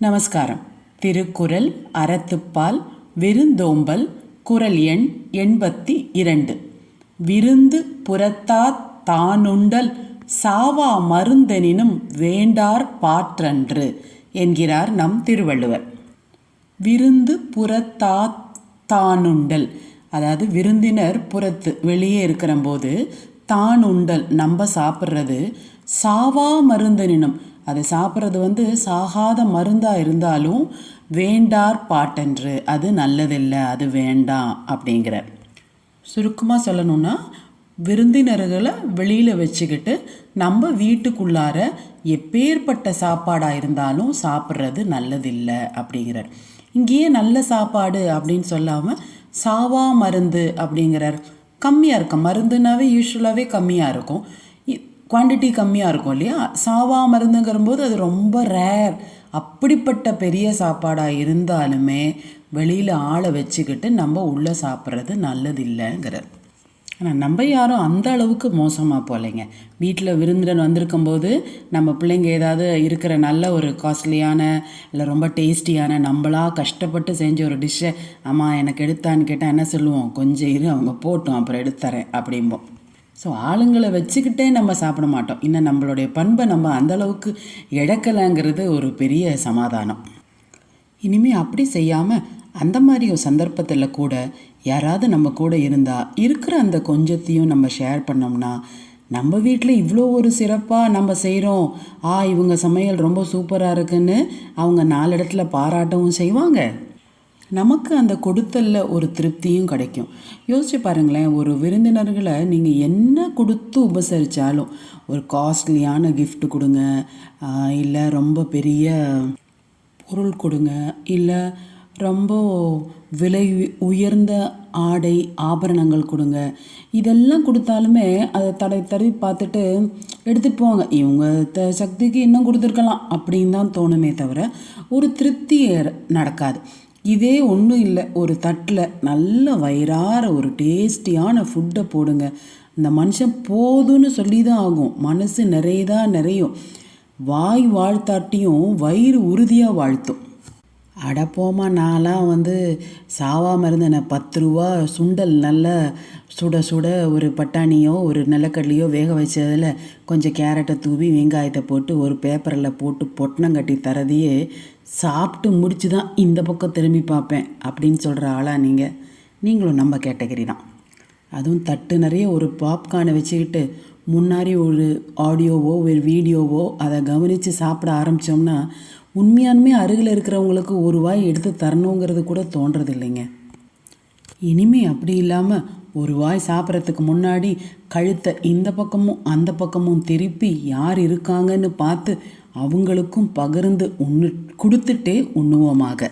நமஸ்காரம். திருக்குறள் அறத்துப்பால் விருந்தோம்பல் குரல் எண் எண்பத்தி இரண்டு. விருந்து புறத்தாத் தானுண்டல் சாவா மருந்தெனினும் வேண்டார் பாற்றன்று என்கிறார் நம் திருவள்ளுவர். விருந்து புறத்தாத் தானுண்டல் அதாவது விருந்தினர் புறத்து வெளியே இருக்கிறம்போது தான் உண்டல் நம்ம சாப்பிட்றது சாவா மருந்தனினும் அதை சாப்பிட்றது வந்து சாகாத மருந்தாக இருந்தாலும் வேண்டார் பாட்டென்று. அது நல்லதில்லை அது வேண்டாம் அப்படிங்கிறார் சுருக்கமாக சொல்லணும்னா விருந்தினர்களை வெளியில் வச்சுக்கிட்டு நம்ம வீட்டுக்குள்ளார எப்பேற்பட்ட சாப்பாடாக இருந்தாலும் சாப்பிட்றது நல்லதில்லை அப்படிங்கிறார். இங்கேயே நல்ல சாப்பாடு அப்படின்னு சொல்லாமல் சாவா மருந்து அப்படிங்கிறார். கம்மியாக இருக்கும். மருந்துனாவே யூஸ்வலாகவே கம்மியாக இருக்கும். குவான்டிட்டி கம்மியாக இருக்கும் இல்லையா? சாவா மருந்துங்கிறம்போது அது ரொம்ப ரேர் அப்படிப்பட்ட பெரிய சாப்பாடாக இருந்தாலுமே வெளியில் ஆளை வச்சுக்கிட்டு நம்ம உள்ளே சாப்பிட்றது நல்லதில்லைங்கிறார். ஆனால் நம்ம யாரும் அந்த அளவுக்கு மோசமாக போகலைங்க வீட்டில் விருந்தினர் வந்திருக்கும்போது நம்ம பிள்ளைங்க ஏதாவது இருக்கிற நல்ல ஒரு காஸ்ட்லியான இல்லை ரொம்ப டேஸ்டியான நம்மளா கஷ்டப்பட்டு செஞ்ச ஒரு டிஷ்ஷை அம்மா எனக்கு எடுத்தான்னு கேட்டால் என்ன சொல்லுவோம்? கொஞ்சம் இரு அவங்க போட்டோம் அப்புறம் எடுத்துறேன் அப்படிம்போம். ஸோ ஆளுங்களை வச்சுக்கிட்டே நம்ம சாப்பிட மாட்டோம். இன்னும் நம்மளுடைய பண்பை நம்ம அந்தளவுக்கு இழக்கலைங்கிறது ஒரு பெரிய சமாதானம். இனிமேல் அப்படி செய்யாமல் அந்த மாதிரி ஒரு சந்தர்ப்பத்தில் கூட யாராவது நம்ம கூட இருந்தால் இருக்கிற அந்த கொஞ்சத்தையும் நம்ம ஷேர் பண்ணோம்னா நம்ம வீட்டில் இவ்வளோ ஒரு சிறப்பாக நம்ம செய்கிறோம் ஆ இவங்க சமையல் ரொம்ப சூப்பராக இருக்குன்னு அவங்க நாலு இடத்துல பாராட்டவும் செய்வாங்க. நமக்கு அந்த கொடுத்தலில் ஒரு திருப்தியும் கிடைக்கும். யோசிச்சு பாருங்களேன் ஒரு விருந்தினர்களை நீங்கள் என்ன கொடுத்து உபசரித்தாலும் ஒரு காஸ்ட்லியான கிஃப்ட் கொடுங்க இல்லை ரொம்ப பெரிய பொருள் கொடுங்க இல்லை ரொம்ப விலை உயர்ந்த ஆடை ஆபரணங்கள் கொடுங்க இதெல்லாம் கொடுத்தாலுமே அதை தடை தடவி பார்த்துட்டு எடுத்துகிட்டு போவாங்க. இவங்க த சக்திக்கு இன்னும் கொடுத்துருக்கலாம் அப்படின்னு தான் தோணுமே தவிர ஒரு திருப்தி நடக்காது. இதே ஒன்றும் இல்லை ஒரு தட்டில் நல்ல வயிறார ஒரு டேஸ்டியான ஃபுட்டை போடுங்க. இந்த மனுஷன் போதும்னு சொல்லி தான் ஆகும். மனசு நிறையதான் நிறையும். வாய் வாழ்த்தாட்டியும் வயிறு உறுதியாக வாழ்த்தும். அடப்போமா நான்லாம் வந்து சாவாமல் இருந்தேன். பத்து ரூபா சுண்டல் நல்லா சுட சுட ஒரு பட்டாணியோ ஒரு நிலக்கடலையோ வேக வச்சதில் கொஞ்சம் கேரட்டை தூவி வெங்காயத்தை போட்டு ஒரு பேப்பரில் போட்டு பொட்டணம் கட்டி தரதையே சாப்பிட்டு முடிச்சு தான் இந்த பக்கம் திரும்பி பார்ப்பேன் அப்படின்னு சொல்கிற ஆளாக நீங்கள் நீங்களும் நம்ம கேட்டகரி தான். அதுவும் தட்டு நிறைய ஒரு பாப்கார்னை வச்சுக்கிட்டு முன்னாடி ஒரு ஆடியோவோ ஒரு வீடியோவோ அதை கவனித்து சாப்பிட ஆரம்பித்தோம்னா உண்மையானுமே அருகில் இருக்கிறவங்களுக்கு ஒரு வாய் எடுத்து தரணுங்கிறது கூட தோன்றது இல்லைங்க இனிமே அப்படி இல்லாமல் ஒரு வாய் சாப்பிட்றதுக்கு முன்னாடி கழுத்தை இந்த பக்கமும் அந்த பக்கமும் திருப்பி யார் இருக்காங்கன்னு பார்த்து அவங்களுக்கும் பகிர்ந்து உண்ணு கொடுத்துட்டே உண்ணுவோமாக.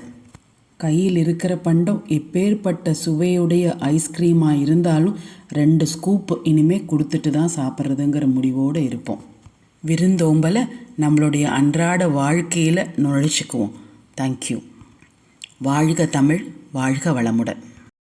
கையில் இருக்கிற பண்டம் எப்பேற்பட்ட சுவையுடைய ஐஸ்கிரீமாக இருந்தாலும் ரெண்டு ஸ்கூப் இனிமேல் கொடுத்துட்டு தான் சாப்பிட்றதுங்கிற முடிவோடு இருப்போம். விருந்தோம்பலை நம்மளுடைய அன்றாட வாழ்க்கையில் நுழைச்சிக்குவோம். தேங்க்யூ வாழ்க தமிழ் வாழ்க வளமுடன்.